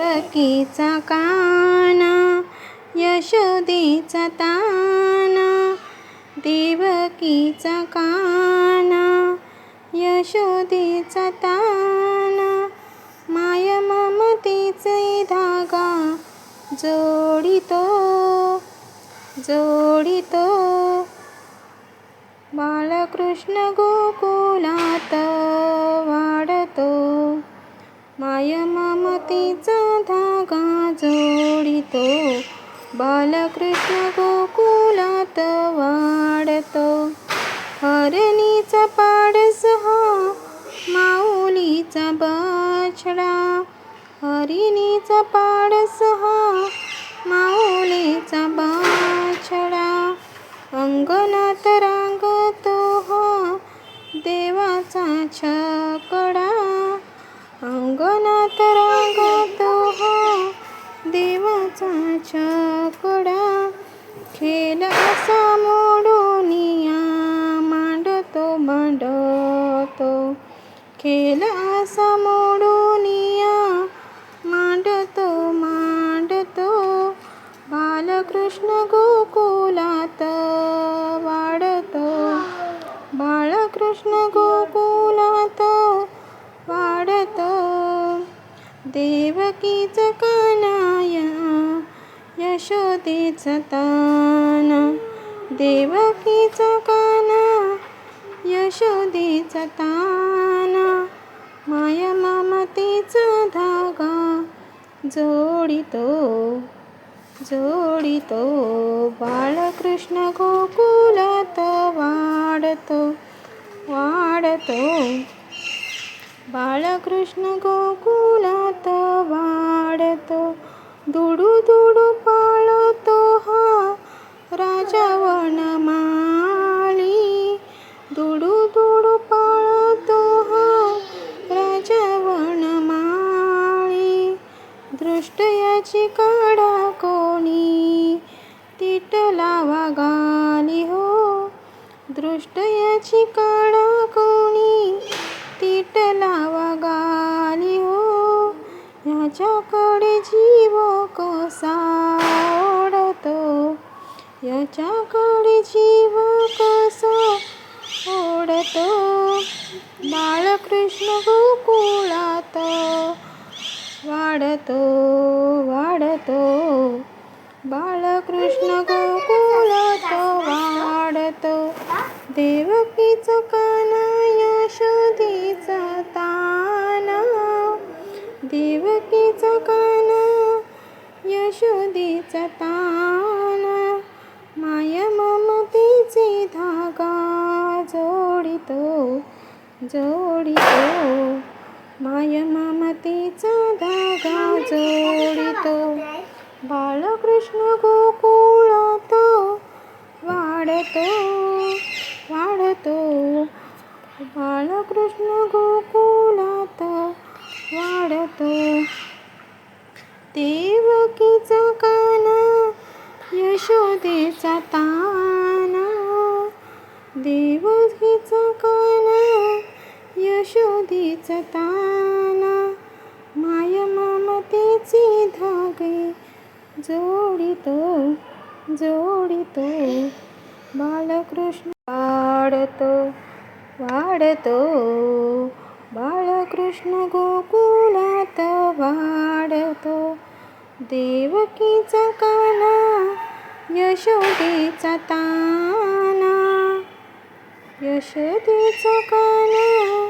देवकीचा काना यशोदेचा ताना देवकीचा काना यशोदेचा ताना माय ममतेचे धागा जोडितो जोडितो. बाळकृष्ण गोकुलात माय ममतेचा धागा जोडितो. बालकृष्ण गोकुलात वाढतो. हरणीचा पाडस हा माऊलीचा बछडा. हरिणीचा पाडस हा माऊलीचा बाछडा. अंगणात रांगतो हा देवाचा छकडा. देवाचा छकडा खेळ असा मोडोनिया मांडतो मांडतो. खेळ असा मोडोनिया मांडतो मांडतो. बालकृष्ण गोकुलात वाढतो. बाळकृष्ण गोकुलात वाढतो. देवकीच काय यशोदेच तान देवकीच काना यशोदेच तान माया ममतेचा धागा जोडितो जोडितो. बाळकृष्ण गोकुलात वाढतो वाढतो. बाळकृष्ण गोकुल दृष्ट याची काढा कोणी? तीट लावा गाली हो. दृष्ट याची काढा कोणी? तीट लावा गाली हो. याच्याकडे जीव कसा ओढतो? याच्याकडे जीव कसा ओढतो? बाळकृष्ण गोकुळात वाढतो वाढतो. बाळकृष्ण गोकुळात वाढतो. देवकीचं काना यशोदेचा ताना. देवकीचं काना यशोदेचा ताना. माया ममतीचे धागा जोडितो जोडितो. माय ममतेचा धागा जोडितो. बाळकृष्ण गोकुळात वाढतो वाढतो. बाळकृष्ण गोकुलात वाढतो. देवकीचा काना यशोदेचा ता यशोदेचा ताना माय ममतेची धागे. जोडितो जोडितो बालकृष्ण वाढतो वाढतो. बाळकृष्ण गोकुलात वाढतो. देवकीचा काना यशोदेचा ताना. यशोदेचा काना